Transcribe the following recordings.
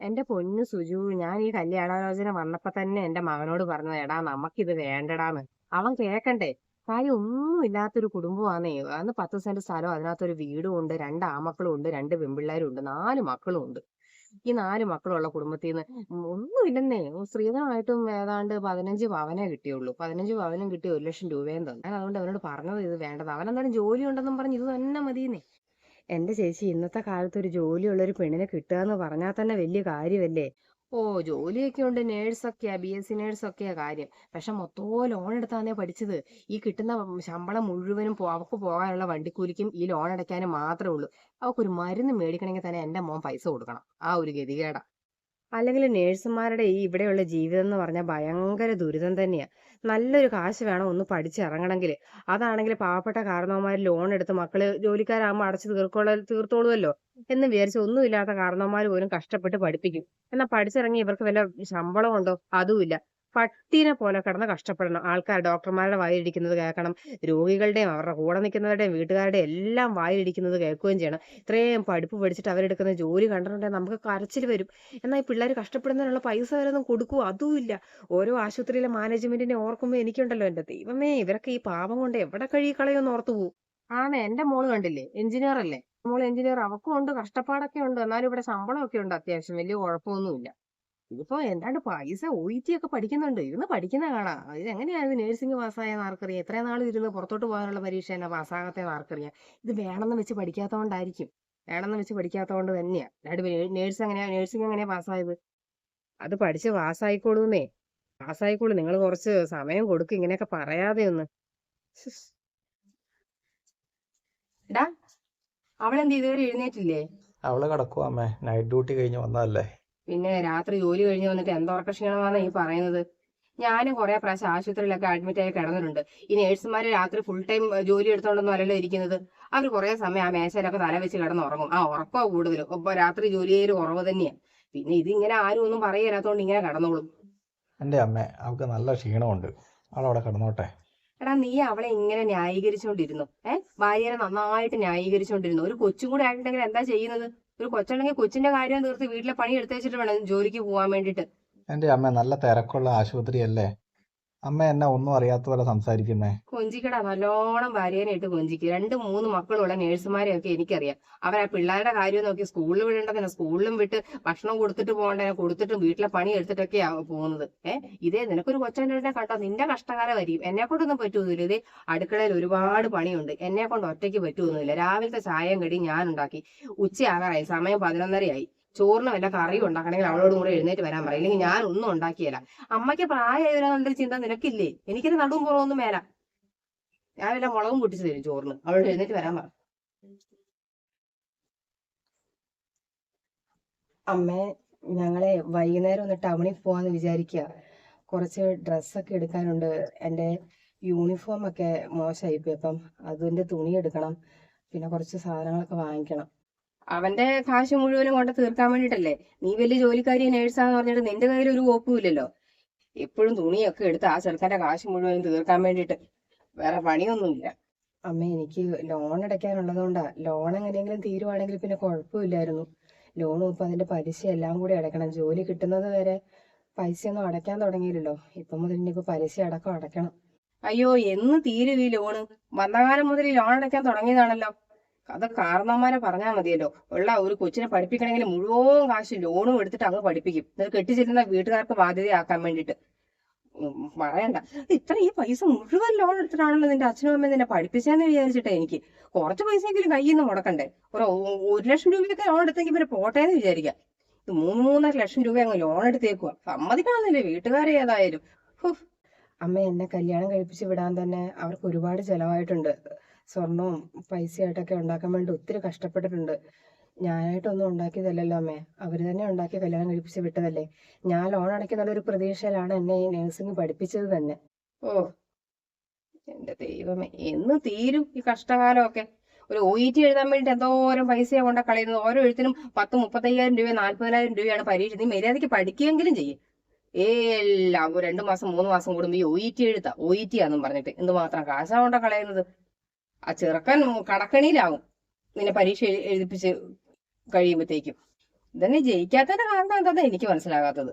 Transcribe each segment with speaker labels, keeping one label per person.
Speaker 1: എന്റെ പൊന്നു സുജു ഞാൻ ഈ കല്യാണാലോചന വന്നപ്പോ തന്നെ എന്റെ മകനോട് പറഞ്ഞു എടാ നമുക്കിത് വേണ്ടടാന്ന്. അവൻ കേക്കണ്ടേ കാര്യം ഒന്നും ഇല്ലാത്തൊരു കുടുംബമാണേ അന്ന് പത്ത് സെന്റ് സ്ഥലം അതിനകത്തൊരു വീടും ഉണ്ട് രണ്ട് ആമക്കളും ഉണ്ട് രണ്ട് പെൺപിള്ളേരും ഉണ്ട് നാല് മക്കളും ഉണ്ട്. ഈ നാല് മക്കളുള്ള കുടുംബത്തിൽ നിന്ന് ഒന്നുമില്ലെന്നേ. സ്ത്രീധനമായിട്ടും ഏതാണ്ട് പതിനഞ്ച് പവനേ കിട്ടിയുള്ളൂ. പതിനഞ്ച് പവനും കിട്ടി ഒരു ലക്ഷം രൂപയും തന്നു. ഞാൻ അതുകൊണ്ട് അവനോട് പറഞ്ഞത് ഇത് വേണ്ടത്. അവൻ എന്തായാലും ജോലി ഉണ്ടെന്നും പറഞ്ഞ് ഇത് തന്നെ മതിയെന്നേ. എന്റെ ചേച്ചി ഇന്നത്തെ കാലത്ത് ഒരു ജോലിയുള്ള ഒരു പെണ്ണിനെ കിട്ടുക എന്ന് പറഞ്ഞാൽ തന്നെ വലിയ കാര്യമല്ലേ? ഓ ജോലിയൊക്കെ ഉണ്ട്. നേഴ്സൊക്കെയാ ബി എസ് സി നേഴ്സൊക്കെയാ കാര്യം. പക്ഷെ മൊത്തവും ലോൺ എടുത്താന്നേ പഠിച്ചത്. ഈ കിട്ടുന്ന ശമ്പളം മുഴുവനും അവക്ക് പോകാനുള്ള വണ്ടിക്കൂലിക്കും ഈ ലോൺ അടയ്ക്കാനും മാത്രമേ ഉള്ളൂ. അവക്കൊരു മരുന്ന് മേടിക്കണമെങ്കിൽ തന്നെ എന്റെ മോൻ പൈസ കൊടുക്കണം. ആ ഒരു ഗതികേടാ. അല്ലെങ്കിൽ നേഴ്സുമാരുടെ ഈ ഇവിടെയുള്ള ജീവിതം എന്ന് പറഞ്ഞാൽ ഭയങ്കര ദുരിതം തന്നെയാണ് നല്ലൊരു കാശ് വേണം ഒന്ന് പഠിച്ചിറങ്ങണമെങ്കിൽ അതാണെങ്കിൽ പാവപ്പെട്ട കാരണവന്മാർ ലോൺ എടുത്ത് മക്കൾ ജോലിക്കാരാകുമ്പോൾ അടച്ചു തീർക്കോള തീർത്തോളുമല്ലോ എന്ന് വിചാരിച്ച് ഒന്നുമില്ലാത്ത കാരണവന്മാർ പോലും കഷ്ടപ്പെട്ട് പഠിപ്പിക്കും. എന്നാൽ പഠിച്ചിറങ്ങി ഇവർക്ക് വല്ല ശമ്പളം ഉണ്ടോ അതുമില്ല. പട്ടീനെ പോലെ കിടന്ന് കഷ്ടപ്പെടണം. ആൾക്കാർ ഡോക്ടർമാരുടെ വായിലിരിക്കുന്നത് കേൾക്കണം. രോഗികളുടെയും അവരുടെ കൂടെ നിൽക്കുന്നവരുടെയും വീട്ടുകാരുടെയും എല്ലാം വായിലിരിക്കുന്നത് കേൾക്കുകയും ചെയ്യണം. ഇത്രയും പഠിപ്പ് പഠിച്ചിട്ട് അവരെടുക്കുന്ന ജോലി കണ്ടിട്ടുണ്ടെങ്കിൽ നമുക്ക് കരച്ചിൽ വരും. എന്നാൽ ഈ പിള്ളേർ കഷ്ടപ്പെടുന്നതിനുള്ള പൈസ വരൊന്നും കൊടുക്കുവോ? അതുമില്ല ഓരോ ആശുപത്രിയിലെ മാനേജ്മെന്റിനെ ഓർക്കുമ്പോൾ എനിക്കുണ്ടല്ലോ എന്റെ ദൈവമേ ഇവരൊക്കെ ഈ പാപം കൊണ്ട് എവിടെ കഴുകി കളയുമെന്ന് ഓർത്തു പോകും ആണ് എന്റെ മോൾ കണ്ടില്ലേ? എഞ്ചിനീയർ അല്ലേ മോൾ എഞ്ചിനീയർ. അവക്കും ഉണ്ട് കഷ്ടപ്പാടൊക്കെ ഉണ്ട്. എന്നാലും ഇവിടെ ശമ്പളമൊക്കെ ഉണ്ട് അത്യാവശ്യം. വലിയ കുഴപ്പമൊന്നുമില്ല. ഇതിപ്പോ എന്താണ്ട് പൈസ ഒയിറ്റി ഒക്കെ പഠിക്കുന്നുണ്ട്. ഇരുന്ന് പഠിക്കുന്ന കാണാം. ഇത് എങ്ങനെയാണ് നേഴ്സിംഗ് പാസ്സായെന്ന് ആർക്കറിയാം എത്ര നാൾ ഇരുന്ന് പുറത്തോട്ട് പോകാനുള്ള പരീക്ഷ തന്നെ പാസ്സാകത്തേന്ന് ആർക്കറിയാം ഇത് വേണമെന്ന് വെച്ച് പഠിക്കാത്തതുകൊണ്ടായിരിക്കും വേണമെന്ന് വെച്ച് പഠിക്കാത്തതുകൊണ്ട് തന്നെയാ. അല്ലാണ്ട് നേഴ്സ് എങ്ങനെയാ നേഴ്സിംഗ് എങ്ങനെയാ പാസ്സായത് അത് പഠിച്ച് പാസ്സായിക്കോളൂന്നേ പാസ്സായിക്കോളൂ നിങ്ങൾ കുറച്ച് സമയം കൊടുക്കും. ഇങ്ങനെയൊക്കെ പറയാതെ ഒന്ന്. അവളെന്ത് ഇതുവരെ എഴുന്നേറ്റില്ലേ?
Speaker 2: അവൾ കിടക്കുവാ അമ്മേ. നൈറ്റ് ഡ്യൂട്ടി കഴിഞ്ഞ് വന്നതല്ലേ.
Speaker 1: പിന്നെ രാത്രി ജോലി കഴിഞ്ഞ് വന്നിട്ട് എന്തുറക്ക ക്ഷീണമാണെന്ന് ഈ പറയുന്നത്. ഞാനും കുറെ പ്രാവശ്യം ആശുപത്രിയിലൊക്കെ അഡ്മിറ്റ് ആയി കിടന്നിട്ടുണ്ട്. ഈ നേഴ്സുമാര് രാത്രി ഫുൾ ടൈം ജോലി എടുത്തോണ്ടൊന്നും അല്ലല്ലോ ഇരിക്കുന്നത്. അവർ കുറെ സമയം ആ മേശയിലൊക്കെ തല വെച്ച് കിടന്ന് ഉറങ്ങും. ആ ഉറക്കോ കൂടുതലും. ഒപ്പം രാത്രി ജോലി ചെയ്യൽ കുറവ് തന്നെയാ. പിന്നെ ഇത് ഇങ്ങനെ ആരും ഒന്നും പറയില്ലാത്തോണ്ട് ഇങ്ങനെ കിടന്നോളും.
Speaker 2: എന്റെ അമ്മ അവൾക്ക് നല്ല ക്ഷീണമുണ്ട്. അവളവിടെ കിടന്നോട്ടെ.
Speaker 1: എടാ നീ അവളെ ഇങ്ങനെ ന്യായീകരിച്ചോണ്ടിരുന്നു. ഏഹ് ഭാര്യനെ നന്നായിട്ട് ന്യായീകരിച്ചോണ്ടിരുന്നു. ഒരു കൊച്ചും കൂടെ ആയിട്ടുണ്ടെങ്കിൽ എന്താ ചെയ്യുന്നത്? ഒരു കൊച്ചുണ്ടെങ്കിൽ കൊച്ചിന്റെ കാര്യം തീർത്ത് വീട്ടിലെ പണി എടുത്തു വെച്ചിട്ട് വേണം ജോലിക്ക് പോകാൻ വേണ്ടിട്ട്
Speaker 2: എന്റെ അമ്മ നല്ല തിരക്കുള്ള ആശുപത്രിയല്ലേ? അമ്മ എന്നെ ഒന്നും അറിയാത്ത പോലെ സംസാരിക്കുന്നേ.
Speaker 1: കൊഞ്ചിക്കടാ നല്ലോണം ഭാര്യേനായിട്ട് കൊഞ്ചിക്ക്. രണ്ട് മൂന്ന് മക്കളുള്ള നേഴ്സുമാരെയൊക്കെ എനിക്കറിയാം. അവർ ആ പിള്ളേരുടെ കാര്യം നോക്കി സ്കൂളിൽ വിടേണ്ടതിന് സ്കൂളിലും വിട്ട് ഭക്ഷണം കൊടുത്തിട്ട് പോകേണ്ടതിനെ കൊടുത്തിട്ടും വീട്ടിലെ പണി എടുത്തിട്ടൊക്കെയാ പോകുന്നത്. ഏഹ് ഇതേ നിനക്കൊരു കൊച്ചനെ കണ്ടോ? നിന്റെ കഷ്ടകാല വരും എന്നെ കൊണ്ടൊന്നും പറ്റൂന്നില്ല ഇതേ. അടുക്കളയിൽ ഒരുപാട് പണിയുണ്ട്. എന്നെ കൊണ്ട് ഒറ്റയ്ക്ക് പറ്റൂന്നില്ല രാവിലത്തെ ചായയും കടി ഞാൻ ഉണ്ടാക്കി. ഉച്ചയാകാറായി. സമയം പതിനൊന്നരയായി. ചോറിന് വല്ല കറിയും ഉണ്ടാക്കണമെങ്കിൽ അവളോട് കൂടെ എഴുന്നേറ്റ് വരാൻ പറയും. ഇല്ലെങ്കിൽ ഞാൻ ഒന്നും ഉണ്ടാക്കിയല്ല അമ്മയ്ക്ക് പ്രായമായവരാന്നുള്ളൊരു ചിന്ത നിനക്കില്ലേ? എനിക്കൊരു നടുവും പുറമൊന്നും മേല ഞാൻ വല്ല മുളകും പൊട്ടിച്ചു തരും ചോറിന്. അവളോട് എഴുന്നേറ്റ് വരാൻ പറ. അമ്മേ ഞങ്ങളെ വൈകുന്നേരം ഒന്ന് ടൗണിൽ പോവാന്ന് വിചാരിക്കുക കുറച്ച് ഡ്രസ്സൊക്കെ എടുക്കാനുണ്ട്. എന്റെ യൂണിഫോം ഒക്കെ മോശമായിപ്പോയി അപ്പം അതിന്റെ തുണി എടുക്കണം. പിന്നെ കുറച്ച് സാധനങ്ങളൊക്കെ വാങ്ങിക്കണം. അവന്റെ കാശ് മുഴുവനും കൊണ്ട് തീർക്കാൻ വേണ്ടിട്ടല്ലേ നീ വലിയ ജോലിക്കാരി നേഴ്സാന്ന് പറഞ്ഞിട്ട് നിന്റെ കയ്യിൽ ഒരു കോപ്പുമില്ലല്ലോ എപ്പോഴും തുണിയൊക്കെ എടുത്ത് ആ ചെറുക്കന്റെ കാശ് മുഴുവനും തീർക്കാൻ വേണ്ടിട്ട് വേറെ പണിയൊന്നുമില്ല. അമ്മ എനിക്ക് ലോൺ അടയ്ക്കാനുള്ളതുകൊണ്ടാ. ലോൺ എങ്ങനെയെങ്കിലും തീരുവാണെങ്കിൽ പിന്നെ കുഴപ്പമില്ലായിരുന്നു. ലോണും ഇപ്പൊ അതിന്റെ പലിശ എല്ലാം കൂടി അടയ്ക്കണം. ജോലി കിട്ടുന്നത് വരെ പൈസയൊന്നും അടയ്ക്കാൻ തുടങ്ങിയില്ലല്ലോ. ഇപ്പൊ മുതൽ ഇനിയിപ്പോ പലിശ അടക്കം അടയ്ക്കണം. അയ്യോ എന്ന് തീരും ഈ ലോണ് വന്ന കാലം മുതൽ ഈ ലോൺ അടയ്ക്കാൻ തുടങ്ങിയതാണല്ലോ. അത് കാരണവന്മാരെ പറഞ്ഞാൽ മതിയല്ലോ. ഉള്ള ഒരു കൊച്ചിനെ പഠിപ്പിക്കണമെങ്കിൽ മുഴുവൻ കാശ് ലോണും എടുത്തിട്ട് അങ്ങ് പഠിപ്പിക്കും. എന്നിട്ട് കെട്ടിച്ചെല്ലുന്ന വീട്ടുകാർക്ക് ബാധ്യതയാക്കാൻ വേണ്ടിയിട്ട്. പറയണ്ട. ഇത്ര ഈ പൈസ മുഴുവൻ ലോൺ എടുത്തിട്ടാണല്ലോ നിന്റെ അച്ഛനും അമ്മയും നിന്നെ പഠിപ്പിച്ചെന്ന് വിചാരിച്ചിട്ടേ എനിക്ക്. കുറച്ച് പൈസയെങ്കിലും കയ്യിൽ നിന്ന് മുടക്കണ്ടേ? ഒരു ഒരു ലക്ഷം രൂപയൊക്കെ ലോൺ എടുത്തെങ്കിൽ പിന്നെ പോട്ടെ എന്ന് വിചാരിക്കാം. ഇത് മൂന്ന് മൂന്നര ലക്ഷം രൂപ അങ്ങ് ലോൺ എടുത്തേക്കുക സമ്മതിക്കണമെന്നില്ലേ? വീട്ടുകാരെ ഏതായാലും. അമ്മ എന്നെ കല്യാണം കഴിപ്പിച്ച് വിടാൻ തന്നെ അവർക്ക് ഒരുപാട് ചെലവായിട്ടുണ്ട്. സ്വർണവും പൈസയായിട്ടൊക്കെ ഉണ്ടാക്കാൻ വേണ്ടി ഒത്തിരി കഷ്ടപ്പെട്ടിട്ടുണ്ട്. ഞാനായിട്ടൊന്നും ഉണ്ടാക്കിയതല്ലല്ലോ അമ്മേ. അവർ തന്നെ ഉണ്ടാക്കി കല്യാണം കഴിപ്പിച്ച് വിട്ടതല്ലേ? ഞാൻ ലോൺ അടയ്ക്കുന്നുള്ളൊരു പ്രതീക്ഷയിലാണ് എന്നെ ഈ നഴ്സിംഗ് പഠിപ്പിച്ചത് തന്നെ. ഓ എന്റെ ദൈവമേ. എന്ന് തീരും ഈ കഷ്ടകാലമൊക്കെ. ഒരു ഒ ഇ ടി എഴുതാൻ വേണ്ടി എന്തോരം പൈസയാണ് കൊണ്ട കളയുന്നത്? ഓരോ എഴുത്തിനും പത്ത് മുപ്പത്തയ്യായിരം രൂപ നാല്പതിനായിരം രൂപയാണ് പരീക്ഷ. നീ മര്യാദയ്ക്ക് പഠിക്കുകയെങ്കിലും ചെയ്യും. എല്ലാം. രണ്ടു മാസം മൂന്ന് മാസം കൂടുമ്പോ ഈ ഒ ഇ ടി എഴുത്താ. ഒ ഇ ടി ആന്നും പറഞ്ഞിട്ട്. എന്തുമാത്രം കാശാ കൊണ്ട കളയുന്നത്? ആ ചെറുക്കൻ കടക്കണിയിലാവും. നിന്നെ പരീക്ഷ എഴു- എഴുതിപ്പിച്ച് കഴിയുമ്പോഴത്തേക്കും ഇതന്നെ ജയിക്കാത്തതിന്റെ കാരണം എന്താണെന്ന് എനിക്ക് മനസ്സിലാകാത്തത്.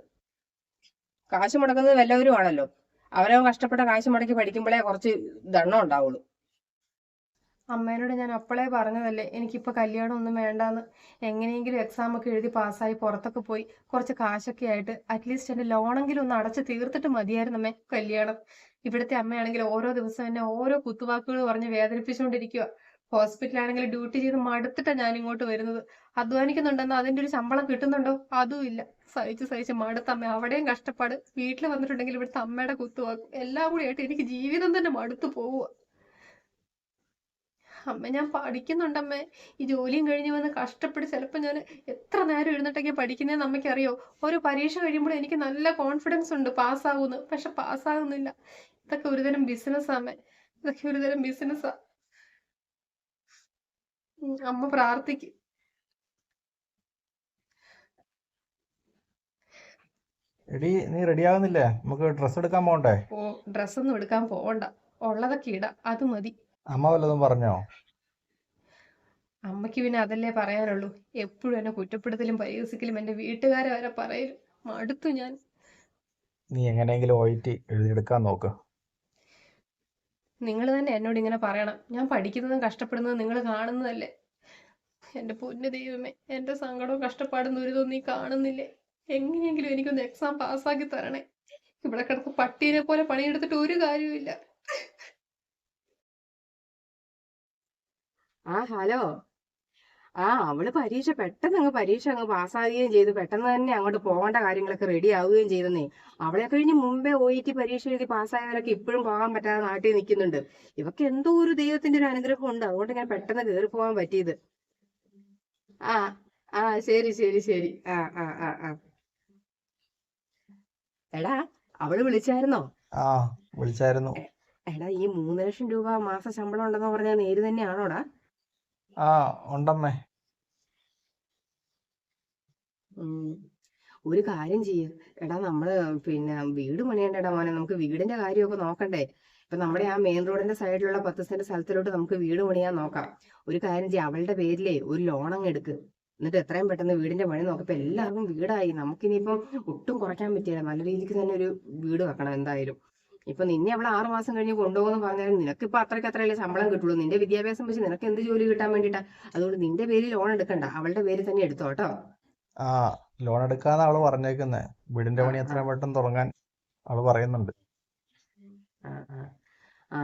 Speaker 1: കാശ് മുടക്കുന്നത് വല്ലവരും ആണല്ലോ അവരവൻ കഷ്ടപ്പെട്ട കാശ് മുടക്കി പഠിക്കുമ്പോഴേ കുറച്ച് ദണ്ണം ഉണ്ടാവുള്ളൂ. അമ്മേനോട് ഞാൻ അപ്പോഴേ പറഞ്ഞതല്ലേ എനിക്കിപ്പോൾ കല്യാണം ഒന്നും വേണ്ടാന്ന്. എങ്ങനെയെങ്കിലും എക്സാം ഒക്കെ എഴുതി പാസ്സായി പുറത്തൊക്കെ പോയി കുറച്ച് കാശൊക്കെ ആയിട്ട് അറ്റ്ലീസ്റ്റ് എന്റെ ലോണെങ്കിലും ഒന്ന് അടച്ച് തീർത്തിട്ട് മതിയായിരുന്നു അമ്മേ കല്യാണം. ഇവിടുത്തെ അമ്മയാണെങ്കിൽ ഓരോ ദിവസം എന്നെ ഓരോ കുത്തുവാക്കുകൾ പറഞ്ഞ് വേദനിപ്പിച്ചുകൊണ്ടിരിക്കുക ഹോസ്പിറ്റലാണെങ്കിൽ ഡ്യൂട്ടി ചെയ്ത് മടുത്തിട്ടാണ് ഞാൻ ഇങ്ങോട്ട് വരുന്നത്. അധ്വാനിക്കുന്നുണ്ടെന്ന് അതിന്റെ ഒരു ശമ്പളം കിട്ടുന്നുണ്ടോ? അതും ഇല്ല. സഹിച്ച് സഹിച്ച് മടുത്ത അമ്മ അവിടെയും കഷ്ടപ്പാട്. വീട്ടിൽ വന്നിട്ടുണ്ടെങ്കിൽ ഇവിടുത്തെ അമ്മയുടെ കുത്തുവാക്കും. എല്ലാം കൂടി ആയിട്ട് എനിക്ക് ജീവിതം തന്നെ മടുത്തു പോവുക അമ്മ ഞാൻ പഠിക്കുന്നുണ്ടമ്മേ. ഈ ജോലിയും കഴിഞ്ഞ് വന്ന് കഷ്ടപ്പെട്ട് ചിലപ്പോൾ ഞാൻ എത്ര നേരം എഴുന്നിട്ടൊക്കെ പഠിക്കുന്നതെന്ന് അമ്മയ്ക്ക് അറിയോ ഓരോ പരീക്ഷ കഴിയുമ്പോൾ എനിക്ക് നല്ല കോൺഫിഡൻസ് ഉണ്ട് പാസ്സാകുന്നു പക്ഷെ പാസ്സാകുന്നില്ല ഇതൊക്കെ ഒരുതരം ബിസിനസ് അമ്മേ ഇതൊക്കെ ഒരുതരം ബിസിനസ്സാ അമ്മ പ്രാർത്ഥിക്കും.
Speaker 2: എടി നീ റെഡി ആവുന്നില്ലേ? നമുക്ക് ഡ്രസ്സ് എടുക്കാൻ പോകണ്ടേ
Speaker 1: ഓ ഡ്രസ്സൊന്നും എടുക്കാൻ പോവണ്ട. ഉള്ളതൊക്കെ ഇടാം. അത് മതി.
Speaker 2: അമ്മ വല്ലതും പറഞ്ഞോ?
Speaker 1: അമ്മയ്ക്ക് പിന്നെ അതല്ലേ പറയാനുള്ളൂ. എപ്പോഴും എന്നെ കുറ്റപ്പെടുത്തലും പരിഹസിക്കലും എന്റെ വീട്ടുകാരെ വരെ പറയും മടുത്തു ഞാൻ.
Speaker 2: നീ എങ്ങനെയെങ്കിലും ഒയിറ്റി എഴുതിയെടുക്കാൻ നോക്ക്.
Speaker 1: നിങ്ങൾ തന്നെ എന്നോട് ഇങ്ങനെ പറയണം. ഞാൻ പഠിക്കുന്നതും കഷ്ടപ്പെടുന്നതും നിങ്ങൾ കാണുന്നതല്ലേ. എന്റെ പൊന്നു ദൈവമേ എന്റെ സങ്കടവും കഷ്ടപ്പാടും ദുരിതവും നീ കാണുന്നില്ലേ? എങ്ങനെയെങ്കിലും എനിക്കൊന്ന് എക്സാം പാസ്സാക്കി തരണേ. ഇവിടെ കിടന്ന് പട്ടീനെ പോലെ പണിയെടുത്തിട്ട് ഒരു കാര്യവുമില്ല. ആ ഹലോ. ആ അവൾ പരീക്ഷ പെട്ടെന്ന് അങ്ങ് പരീക്ഷ അങ്ങ് പാസ്സാകുകയും ചെയ്തു. പെട്ടെന്ന് തന്നെ അങ്ങോട്ട് പോകേണ്ട കാര്യങ്ങളൊക്കെ റെഡി ആവുകയും ചെയ്തെന്നേ. അവളെ കഴിഞ്ഞ് മുമ്പേ ഒ ഇ ടി പരീക്ഷ എഴുതി പാസ്സായവരൊക്കെ ഇപ്പോഴും പോകാൻ പറ്റാതെ നാട്ടിൽ നിൽക്കുന്നുണ്ട്. ഇവക്ക് എന്തോ ഒരു ദൈവത്തിന്റെ ഒരു അനുഗ്രഹം ഉണ്ട് അതുകൊണ്ട് ഞാൻ പെട്ടെന്ന് കയറി പോകാൻ പറ്റിയത്. ആ ആ ശരി ശരി ശരി. ആ ആ ആ ആ. എടാ അവൾ വിളിച്ചായിരുന്നോ?
Speaker 2: ആ വിളിച്ചായിരുന്നു.
Speaker 1: എടാ ഈ മൂന്ന് ലക്ഷം രൂപ മാസ ശമ്പളം ഉണ്ടെന്ന് പറഞ്ഞാൽ നേര് തന്നെയാണോടാ?
Speaker 2: ആ ഉണ്ടമ്മേ.
Speaker 1: ഒരു കാര്യം ചെയ്യ്. എടാ നമ്മൾ പിന്നെ വീട് പണിയണ്ടടാ മോനെ. നമുക്ക് വീടിന്റെ കാര്യമൊക്കെ നോക്കണ്ടേ? ഇപ്പൊ നമ്മുടെ ആ മെയിൻ റോഡിന്റെ സൈഡിലുള്ള പത്ത് സെന്റ് സ്ഥലത്തിലോട്ട് നമുക്ക് വീട് പണിയാൻ നോക്കാം. ഒരു കാര്യം ചെയ്യ. അവളുടെ പേരിലേ ഒരു ലോൺ അങ്ങ് എടുക്ക്. എന്നിട്ട് എത്രയും പെട്ടെന്ന് വീടിന്റെ പണി നോക്കാം. ഇപ്പൊ എല്ലാവർക്കും വീടായി. നമുക്കിനിയിപ്പം ഒട്ടും കുറയ്ക്കാൻ പറ്റില്ല നല്ല രീതിക്ക് തന്നെ ഒരു വീട് വെക്കണം എന്തായാലും. ഇപ്പൊ നിന്നെ അവൾ ആറു മാസം കഴിഞ്ഞ് കൊണ്ടുപോകുന്നു പറഞ്ഞാൽ നിനക്ക് ഇപ്പൊ അത്രയ്ക്ക് അത്രയല്ലേ ശമ്പളം കിട്ടുള്ളൂ. നിന്റെ വിദ്യാഭ്യാസം വെച്ച് നിനക്ക് എന്ത് ജോലി കിട്ടാൻ വേണ്ടിട്ടാ? അതുകൊണ്ട് നിന്റെ പേരിൽ ലോൺ എടുക്കണ്ട. അവളുടെ പേര് തന്നെ എടുത്തോ കേട്ടോ.
Speaker 2: ആ ലോൺ എടുക്കാന്ന് അവൾ പറഞ്ഞേക്കുന്നേ. വീടിന്റെ പണി എത്രയും പെട്ടെന്ന് തുടങ്ങാൻ അവൾ പറയുന്നുണ്ട്.
Speaker 1: ആ ആ.